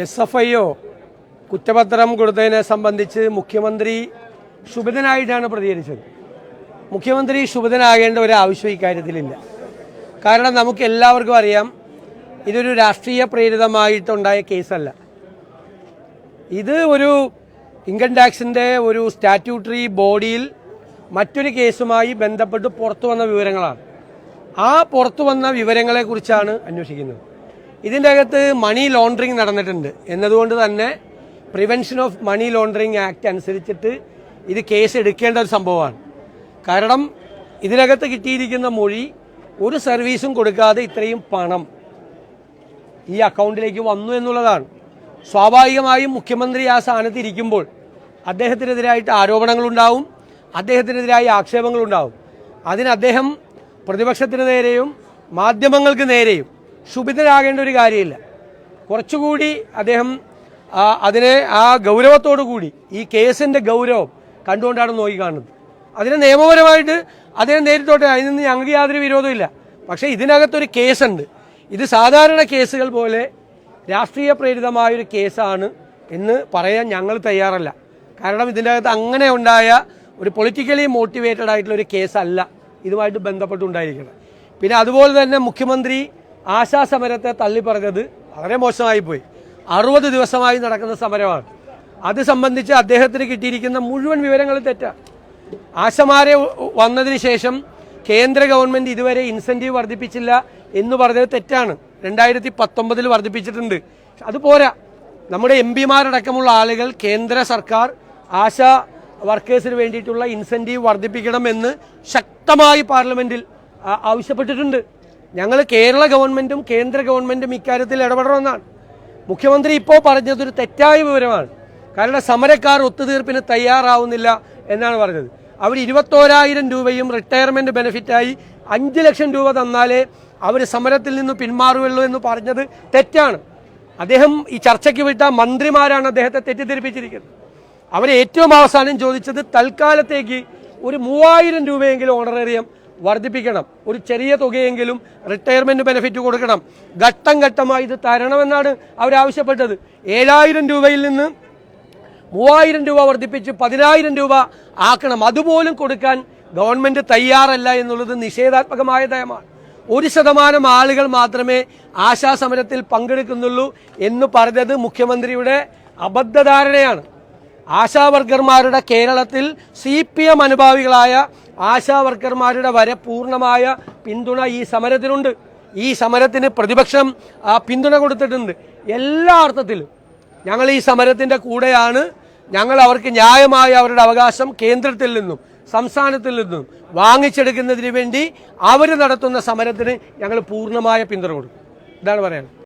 S F I O കുറ്റപത്രം കൊടുത്തതിനെ സംബന്ധിച്ച് മുഖ്യമന്ത്രി ശുഭിതനായിട്ടാണ് പ്രതികരിച്ചത്. മുഖ്യമന്ത്രി ശുഭിതനാകേണ്ട ഒരു ആവശ്യം ഇക്കാര്യത്തിലില്ല കാരണം നമുക്ക് എല്ലാവർക്കും അറിയാം ഇതൊരു രാഷ്ട്രീയ പ്രേരിതമായിട്ടുണ്ടായ കേസല്ല. ഇത് ഒരു ഇൻകം ടാക്സിന്റെ ഒരു സ്റ്റാറ്റ്യൂട്ടറി ബോഡിയിൽ മറ്റൊരു കേസുമായി ബന്ധപ്പെട്ട് പുറത്തു വന്ന വിവരങ്ങളാണ്. ആ പുറത്തു വന്ന വിവരങ്ങളെക്കുറിച്ചാണ് അന്വേഷിക്കുന്നത്. ഇതിന്റെ അകത്ത് മണി ലോണ്ടറിങ് നടന്നിട്ടുണ്ട്. എന്നതുകൊണ്ട് തന്നെ prevention of money laundering act അനുസരിച്ചിട്ട് ഇത് കേസ് എടുക്കേണ്ട ഒരു സംഭവമാണ്. കാരണം ഇതിനകത്ത് കിട്ടിയിരിക്കുന്ന മൊഴി ഒരു സർവീസും കൊടുക്കാതെ ഇത്രയും പണം ഈ അക്കൗണ്ടിലേക്ക് വന്നു എന്നുള്ളതാണ്. സ്വാഭാവികമായും മുഖ്യമന്ത്രി ആ സ്ഥാനത്ത് ഇരിക്കുമ്പോൾ അദ്ദേഹത്തിനെതിരായിട്ട് ആരോപണങ്ങളുണ്ടാവും അദ്ദേഹത്തിനെതിരായ ആക്ഷേപങ്ങളുണ്ടാവും. അതിന് അദ്ദേഹം പ്രതിപക്ഷത്തിന് നേരെയും മാധ്യമങ്ങൾക്ക് നേരെയും ശുഭിതരാകേണ്ട ഒരു കാര്യമില്ല. കുറച്ചുകൂടി അദ്ദേഹം അതിനെ ആ ഗൗരവത്തോടു കൂടി ഈ കേസിന്റെ ഗൗരവം കണ്ടുകൊണ്ടാണ് നോക്കിക്കാണുന്നത് അതിനെ നിയമപരമായിട്ട് അദ്ദേഹം നേരിട്ടോട്ടെ അതിൽ നിന്ന് ഞങ്ങൾക്ക് യാതൊരു വിരോധമില്ല. പക്ഷേ ഇതിനകത്തൊരു കേസുണ്ട്. ഇത് സാധാരണ കേസുകൾ പോലെ രാഷ്ട്രീയ പ്രേരിതമായൊരു കേസാണ് എന്ന് പറയാൻ ഞങ്ങൾ തയ്യാറല്ല. കാരണം ഇതിന്റെ അകത്ത് അങ്ങനെ ഉണ്ടായ ഒരു പൊളിറ്റിക്കലി മോട്ടിവേറ്റഡ് ആയിട്ടുള്ള ഒരു കേസല്ല ഇതുമായിട്ട് ബന്ധപ്പെട്ടുണ്ടായിരിക്കുന്നത്. പിന്നെ അതുപോലെ തന്നെ മുഖ്യമന്ത്രി ആശാസമരത്തെ സമരത്തെ പറഞ്ഞത് വളരെ മോശമായി പോയി അറുപത് ദിവസമായി നടക്കുന്ന സമരമാണ്. അത് സംബന്ധിച്ച് അദ്ദേഹത്തിന് കിട്ടിയിരിക്കുന്ന മുഴുവൻ വിവരങ്ങൾ തെറ്റാ. ആശമാരെ വന്നതിന് ശേഷം കേന്ദ്ര ഗവൺമെന്റ് ഇതുവരെ ഇൻസെന്റീവ് വർദ്ധിപ്പിച്ചില്ല എന്ന് പറഞ്ഞത് തെറ്റാണ്. രണ്ടായിരത്തി പത്തൊമ്പതിൽ വർദ്ധിപ്പിച്ചിട്ടുണ്ട്. അത് പോരാ. നമ്മുടെ എം പിമാരടക്കമുള്ള ആളുകൾ കേന്ദ്ര സർക്കാർ ആശാ വർക്കേഴ്സിന് വേണ്ടിയിട്ടുള്ള ഇൻസെന്റീവ് വർദ്ധിപ്പിക്കണമെന്ന് ശക്തമായി പാർലമെന്റിൽ ആവശ്യപ്പെട്ടിട്ടുണ്ട്. ഞങ്ങൾ കേരള ഗവൺമെന്റും കേന്ദ്ര ഗവൺമെന്റും ഇക്കാര്യത്തിൽ ഇടപെടണമെന്നാണ്. മുഖ്യമന്ത്രി ഇപ്പോൾ പറഞ്ഞതൊരു തെറ്റായ വിവരമാണ്. കാരണം സമരക്കാർ ഒത്തുതീർപ്പിന് തയ്യാറാവുന്നില്ല എന്നാണ് പറഞ്ഞത്. അവർ ഇരുപത്തോരായിരം രൂപയും റിട്ടയർമെന്റ് ബെനിഫിറ്റായി അഞ്ച് ലക്ഷം രൂപ തന്നാലേ അവർ സമരത്തിൽ നിന്ന് പിന്മാറുകയുള്ളൂ എന്ന് പറഞ്ഞത് തെറ്റാണ്. അദ്ദേഹം ഈ ചർച്ചയ്ക്ക് വിട്ട മന്ത്രിമാരാണ് അദ്ദേഹത്തെ തെറ്റിദ്ധരിപ്പിച്ചിരിക്കുന്നത്. അവർ ഏറ്റവും അവസാനം ചോദിച്ചത് തൽക്കാലത്തേക്ക് ഒരു മൂവായിരം രൂപയെങ്കിലും ഓണറേറിയം വർദ്ധിപ്പിക്കണം. ഒരു ചെറിയ തുകയെങ്കിലും റിട്ടയർമെന്റ് ബെനിഫിറ്റ് കൊടുക്കണം. ഘട്ടം ഘട്ടമായി ഇത് തരണമെന്നാണ് അവരാവശ്യപ്പെട്ടത് ഏഴായിരം രൂപയിൽ നിന്ന് മൂവായിരം രൂപ വർദ്ധിപ്പിച്ച് പതിനായിരം രൂപ ആക്കണം. അതുപോലും കൊടുക്കാൻ ഗവൺമെന്റ് തയ്യാറല്ല എന്നുള്ളത് നിഷേധാത്മകമായ നയമാണ്. ഒരു ശതമാനം ആളുകൾ മാത്രമേ ആശാസമരത്തിൽ പങ്കെടുക്കുന്നുള്ളൂ എന്ന് പറഞ്ഞത് മുഖ്യമന്ത്രിയുടെ അബദ്ധധാരണയാണ്. ആശാവർക്കർമാരുടെ കേരളത്തിൽ സി പി എം അനുഭാവികളായ ആശാവർക്കർമാരുടെ വരെ പൂർണമായ പിന്തുണ ഈ സമരത്തിനുണ്ട്. ഈ സമരത്തിന് പ്രതിപക്ഷം ആ, പിന്തുണ കൊടുത്തിട്ടുണ്ട്. എല്ലാ അർത്ഥത്തിലും ഞങ്ങൾ ഈ സമരത്തിന്റെ കൂടെയാണ്. ഞങ്ങൾ അവർക്ക് ന്യായമായ അവരുടെ അവകാശം കേന്ദ്രത്തിൽ നിന്നും സംസ്ഥാനത്തിൽ നിന്നും വാങ്ങിച്ചെടുക്കുന്നതിന് വേണ്ടി അവർ നടത്തുന്ന സമരത്തിന് ഞങ്ങൾ പൂർണമായ പിന്തുണ കൊടുക്കും. ഇതാണ് പറയാനുള്ളത്.